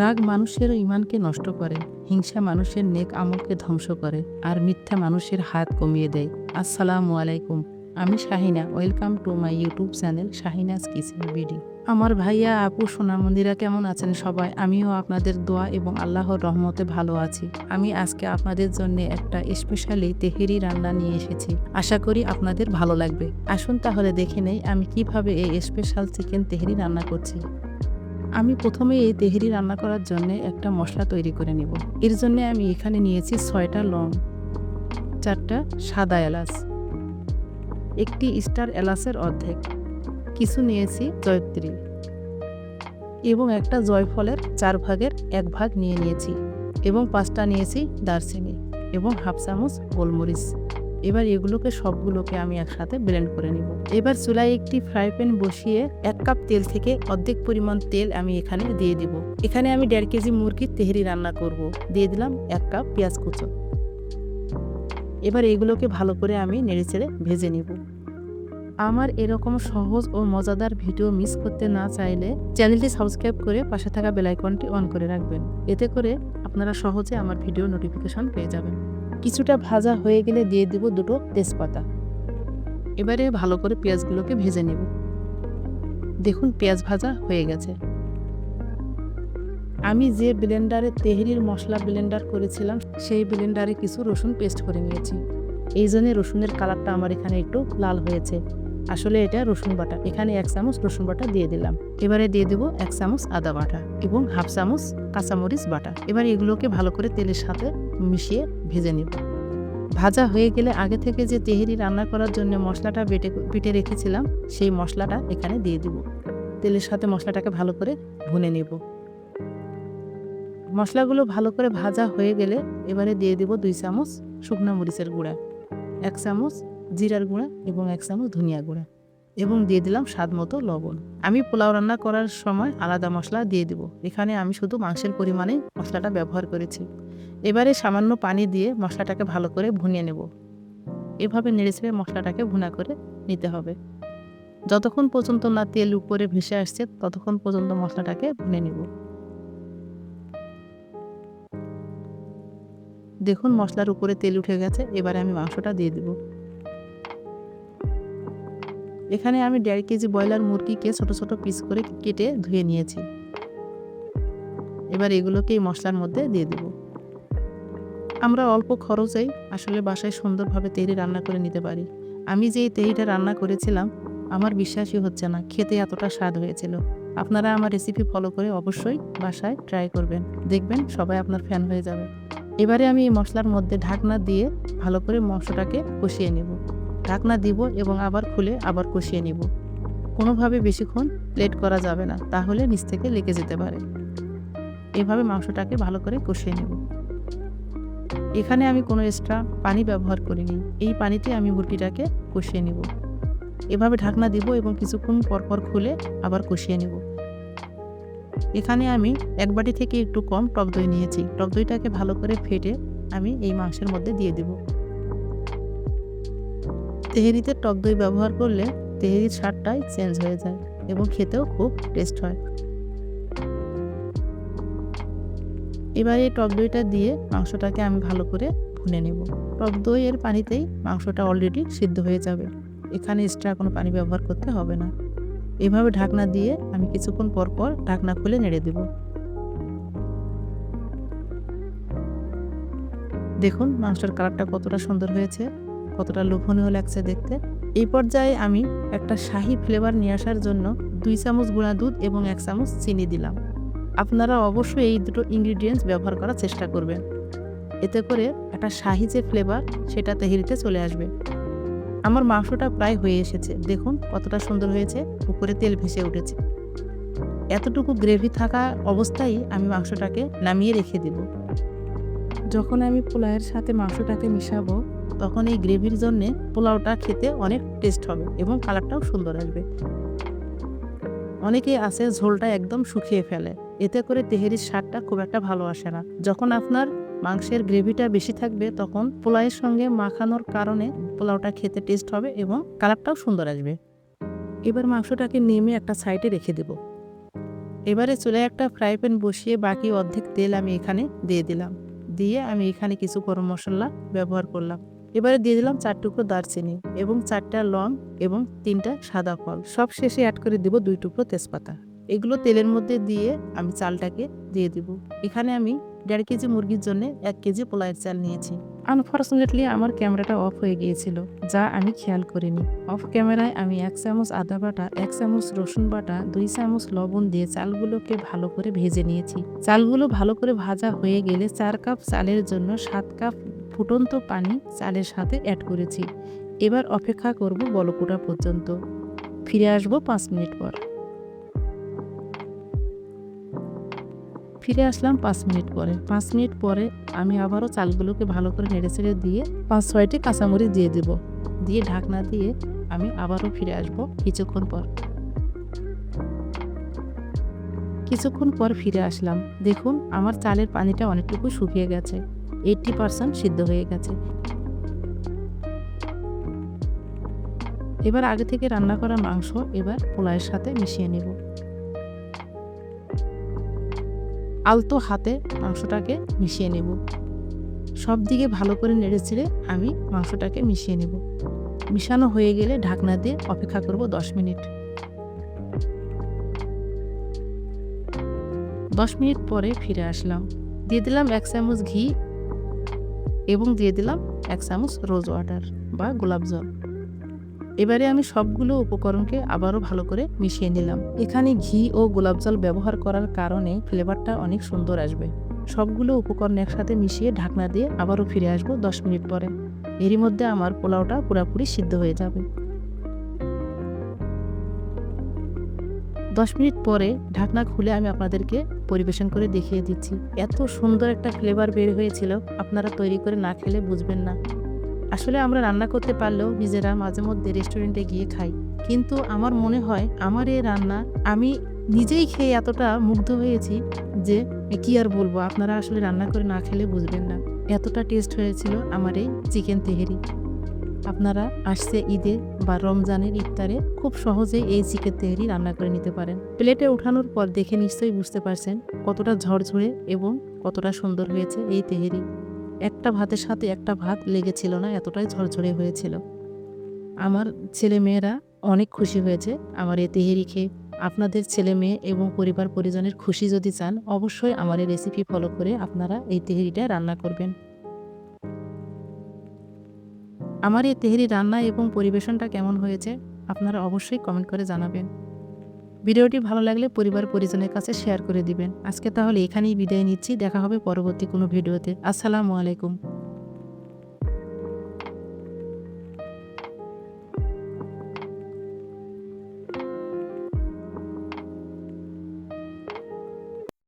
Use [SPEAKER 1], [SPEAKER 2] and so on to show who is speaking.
[SPEAKER 1] রাগ মানুষের ইমানকে নষ্ট করে, হিংসা মানুষের নেক আমলকে ধ্বংস করে, আর মিথ্যা মানুষের হাত কমিয়ে দেয়। আসসালামু আলাইকুম, আমি Shahina, welcome to my YouTube channel Shahina's kitchen BD. আমার ভাইয়া, আপু, সোনামন্দিরা কেমন আছেন সবাই? আমিও আপনাদের দোয়া এবং আল্লাহর রহমতে ভালো আছি। আমি আজকে আপনাদের জন্য একটা স্পেশালি তেহেরি রান্না নিয়ে এসেছি। আশা করি আপনাদের ভালো লাগবে। আসুন তাহলে দেখে নেই আমি কীভাবে এই স্পেশাল চিকেন তেহেরি রান্না করছি। আমি প্রথমে এই তেহেরি রান্না করার জন্য একটা মশলা তৈরি করে নেব। এর জন্য আমি এখানে নিয়েছি ছয়টা লং, চারটা সাদা এলাচ, একটি স্টার এলাচের অর্ধেক, কিছু নিয়েছি জয়ত্রী এবং একটা জয়ফলের চার ভাগের এক ভাগ নিয়ে নিয়েছি এবং পাঁচটা নিয়েছি দারচিনি এবং হাফ চামচ গোলমরিচ। এবার এগুলোকে সবগুলোকে আমি একসাথে ব্লেন্ড করে নিব। এবার চুলায় একটি ফ্রাই প্যান বসিয়ে এক কাপ তেল থেকে অর্ধেক পরিমাণ তেল আমি এখানে দিয়ে দিব। এখানে আমি দেড় কেজি মুরগির তেহরি রান্না করব। দিয়ে দিলাম এক কাপ পেঁয়াজ কুচো। এবার এগুলোকে ভালো করে আমি নেড়েচেড়ে ভেজে নিব। আমার এরকম সহজ ও মজাদার ভিডিও মিস করতে না চাইলে চ্যানেলটি সাবস্ক্রাইব করে পাশে থাকা বেলাইকনটি অন করে রাখবেন। এতে করে আপনারা সহজে আমার ভিডিও নোটিফিকেশন পেয়ে যাবেন। কিছুটা ভাজা হয়ে গেলে দিয়ে দেব দুটো তেজপাতা। এবারে ভালো করে পেঁয়াজগুলোকে ভেজে নেব। দেখুন পেঁয়াজ ভাজা হয়ে গেছে। আমি যে ব্লেন্ডারে তেহরির মশলা ব্লেন্ডার করেছিলাম, সেই ব্লেন্ডারে কিছু রসুন পেস্ট করে নিয়েছি। এই জন্য রসুনের কালারটা আমার এখানে একটু লাল হয়েছে। আসলে এটা রসুন বাটা। এখানে এক চামচ রসুন বাটা দিয়ে দিলাম। এবারে দিয়ে দেবো এক চামচ আদা বাটা এবং হাফ চামচ কাঁচামরিচ বাটা। এবার এগুলোকে ভালো করে তেলের সাথে মিশিয়ে ভেজে নেব। ভাজা হয়ে গেলে আগে থেকে যে তেহেরি রান্না করার জন্য মশলাটা বেটে বেটে রেখেছিলাম, সেই মশলাটা এখানে দিয়ে দিব। তেলের সাথে মশলাটাকে ভালো করে ভুনে নেব। মশলাগুলো ভালো করে ভাজা হয়ে গেলে এবারে দিয়ে দিব দুই চামচ শুকনো মরিচের গুঁড়া, এক চামচ জিরার গুঁড়া এবং এক চামচ ধনিয়া গুঁড়া এবং দিয়ে দিলাম স্বাদ মতো লবণ। আমি পোলাও রান্না করার সময় আলাদা মশলা দিয়ে দিব। এখানে আমি শুধু মাংসের পরিমাণে মশলাটা ব্যবহার করেছি। এবারে সামান্য পানি দিয়ে মশলাটাকে ভালো করে ভুনিয়ে নেব। এভাবে নেড়ে নেড়েছেড়ে মশলাটাকে ভুনা করে নিতে হবে। যতক্ষণ পর্যন্ত না তেল উপরে ভেসে আসছে, ততক্ষণ পর্যন্ত মশলাটাকে ভুনে নেব। দেখুন মশলার উপরে তেল উঠে গেছে, এবারে আমি মাংসটা দিয়ে দেব। এখানে আমি দেড় কেজি ব্রয়লার মুরগিকে ছোট ছোট পিস করে কেটে ধুয়ে নিয়েছি। এবার এগুলোকে এই মশলার মধ্যে দিয়ে দেব। আমরা অল্প খরচেই আসলে বাসায় সুন্দরভাবে তেহরি রান্না করে নিতে পারি। আমি যেই তেহরিটা রান্না করেছিলাম, আমার বিশ্বাসই হচ্ছে না, খেতে এতটা স্বাদ হয়েছিল। আপনারা আমার রেসিপি ফলো করে অবশ্যই বাসায় ট্রাই করবেন। দেখবেন সবাই আপনার ফ্যান হয়ে যাবে। এবারে আমি এই মশলার মধ্যে ঢাকনা দিয়ে ভালো করে মাংসটাকে কষিয়ে নেব। ঢাকনা দিব এবং আবার খুলে আবার কষিয়ে নেব। কোনোভাবে বেশিক্ষণ প্লেট করা যাবে না, তাহলে নিচ থেকে লেগে যেতে পারে। এভাবে মাংসটাকে ভালো করে কষিয়ে নেব। এখানে আমি কোনো এক্সট্রা পানি ব্যবহার করিনি। এই পানিতে আমি মুরগিটাকে কষিয়ে নেব। এভাবে ঢাকনা দিব এবং কিছুক্ষণ পরপর খুলে আবার কষিয়ে নেব। এখানে আমি এক বাটি থেকে একটু কম টক দই নিয়েছি। টক দইটাকে ভালো করে ফেটে আমি এই মাংসের মধ্যে দিয়ে দেব। তেহেরিতে টক দই ব্যবহার করলে তেহেরির স্বাদটাই চেঞ্জ হয়ে যায় এবং খেতেও খুব টেস্ট হয়। এবার এই টক দইটা দিয়ে মাংসটাকে আমি ভালো করে ভুনে নেব। টক দইয়ের পানিতেই মাংসটা অলরেডি সিদ্ধ হয়ে যাবে। এখানে এক্সট্রা কোনো পানি ব্যবহার করতে হবে না। এভাবে ঢাকনা দিয়ে আমি কিছুক্ষণ পর পর ঢাকনা খুলে নেড়ে দেব। দেখুন মাংসের কালারটা কতটা সুন্দর হয়েছে, কতটা লোভনীয় লাগছে দেখতে। এই পর্যায়ে আমি একটা শাহি ফ্লেভার নিয়ে আসার জন্য দুই চামচ গুঁড়া দুধ এবং এক চামচ চিনি দিলাম। আপনারা অবশ্যই এই দুটো ইনগ্রিডিয়েন্টস ব্যবহার করার চেষ্টা করবেন। এতে করে একটা শাহি যে ফ্লেভার সেটা তেহেরিতে চলে আসবে। আমার মাংসটা প্রায় হয়ে এসেছে। দেখুন কতটা সুন্দর হয়েছে। উপরে তেল ভেসে উঠেছে। এতটুকু গ্রেভি থাকা অবস্থায় আমি মাংসটাকে নামিয়ে রেখে দেব। যখন আমি পোলাওয়ের সাথে মাংসটাকে মিশাবো, তখন এই গ্রেভির জন্যে পোলাওটা খেতে অনেক টেস্ট হবে এবং কালারটাও সুন্দর আসবে। অনেকেই আছে ঝোলটা একদম শুকিয়ে ফেলে। এতে করে তেহেরির স্বাদটা খুব একটা ভালো আসে না। যখন আপনার মাংসের গ্রেভিটা বেশি থাকবে, তখন পোলাওয়ের সঙ্গে মাখানোর কারণে পোলাওটা খেতে টেস্ট হবে এবং কালারটাও সুন্দর আসবে। এবার মাংসটাকে নেমে একটা সাইডে রেখে দেব। এবারে চুলে একটা ফ্রাই প্যান বসিয়ে বাকি অর্ধেক তেল আমি এখানে দিয়ে দিলাম। দিয়ে আমি এখানে কিছু গরম মশলা ব্যবহার করলাম। এবারে দিয়ে দিলাম চার টুকরো দারচিনি এবং চারটা লং এবং তিনটা সাদা ফল। সব শেষে অ্যাড করে দিব দুই টুকরো তেজপাতা। এগুলো তেলের মধ্যে দিয়ে আমি চালটাকে দিয়ে দিব। এখানে আমি দেড় কেজি মুরগির জন্য এক কেজি পোলাইয়ের চাল নিয়েছি। আনফর্চুনেটলি আমার ক্যামেরাটা অফ হয়ে গিয়েছিল, যা আমি খেয়াল করিনি। অফ ক্যামেরায় আমি এক চামচ আদা বাটা, এক চামচ রসুন বাটা, দুই চামচ লবণ দিয়ে চালগুলোকে ভালো করে ভেজে নিয়েছি। চালগুলো ভালো করে ভাজা হয়ে গেলে চার কাপ চালের জন্য সাত কাপ ফুটন্ত পানি চালের সাথে অ্যাড করেছি। এবার অপেক্ষা করব বলকুটা পর্যন্ত। ফিরে আসব পাঁচ মিনিট পর। ফিরে আসলাম পাঁচ মিনিট পরে। পাঁচ মিনিট পরে আমি আবারও চালগুলোকে ভালো করে নেড়ে ছেড়ে দিয়ে পাঁচ ছয়টি কাঁচামরিচ দিয়ে দেব। দিয়ে ঢাকনা দিয়ে আমি আবারও ফিরে আসব কিছুক্ষণ পর। কিছুক্ষণ পর ফিরে আসলাম। দেখুন, আমার চালের পানিটা অনেকটুকু শুকিয়ে গেছে। এইটটি পার্সেন্ট সিদ্ধ হয়ে গেছে। এবার আগে থেকে রান্না করা মাংস এবার পোলাইয়ের সাথে মিশিয়ে নেব। আলতো হাতে মাংসটাকে মিশিয়ে নেব। সব দিকে ভালো করে নেড়ে ছেড়ে আমি মাংসটাকে মিশিয়ে নেব। মিশানো হয়ে গেলে ঢাকনা দিয়ে অপেক্ষা করব দশ মিনিট। দশ মিনিট পরে ফিরে আসলাম। দিয়ে দিলাম এক চামচ ঘি এবং দিয়ে দিলাম এক চামচ রোজ ওয়াটার বা গোলাপ জল। এবারে আমি সবগুলো উপকরণকে আবারও ভালো করে মিশিয়ে নিলাম। এখানে ঘি ও গোলাপ জল ব্যবহার করার কারণে ফ্লেভারটা অনেক সুন্দর আসবে। সবগুলো উপকরণ একসাথে মিশিয়ে ঢাকনা দিয়ে আবারও ফিরে আসব দশ মিনিট পরে। এরই মধ্যে আমার পোলাওটা পুরোপুরি সিদ্ধ হয়ে যাবে। দশ মিনিট পরে ঢাকনা খুলে আমি আপনাদেরকে পরিবেশন করে দেখিয়ে দিচ্ছি। এত সুন্দর একটা ফ্লেভার বের হয়েছিল, আপনারা তৈরি করে না খেলে বুঝবেন না। আসলে আমরা রান্না করতে পারলেও নিজেরা মাঝে মধ্যে রেস্টুরেন্টে গিয়ে খাই। কিন্তু আমার মনে হয়, আমার এই রান্না আমি নিজেই খেয়ে এতটা মুগ্ধ হয়েছি যে কি আর বলব? আপনারা আসলে রান্না করে না খেলে বুঝবেন না। এতটা টেস্ট হয়েছিল আমার এই চিকেন তেহেরি। আপনারা আসছে ঈদে বা রমজানের ইফতারে খুব সহজেই এই চিকেন তেহেরি রান্না করে নিতে পারেন। প্লেটে ওঠানোর পর দেখে নিশ্চয়ই বুঝতে পারছেন কতটা ঝরঝরে এবং কতটা সুন্দর হয়েছে এই তেহেরি। একটা ভাতের সাথে একটা ভাত লেগেছিল না, এতটাই ঝরঝরে হয়েছিল। আমার ছেলে মেয়েরা অনেক খুশি হয়েছে, আমার এই তেহেরি খেয়ে। আপনাদের ছেলে মেয়ে এবং পরিবার পরিজনের খুশি যদি চান, অবশ্যই আমার এই রেসিপি ফলো করে আপনারা এই তেহেরিটা রান্না করবেন। আমার এই তেহেরি রান্না এবং পরিবেশনটা কেমন হয়েছে, আপনারা অবশ্যই কমেন্ট করে জানাবেন। ভিডিওটি ভালো লাগলে পরিবার পরিজনের কাছে শেয়ার করে দিবেন। আজকে তাহলে এখানেই বিদায় নিচ্ছি। দেখা হবে পরবর্তী কোনো ভিডিওতে। আসসালামু আলাইকুম।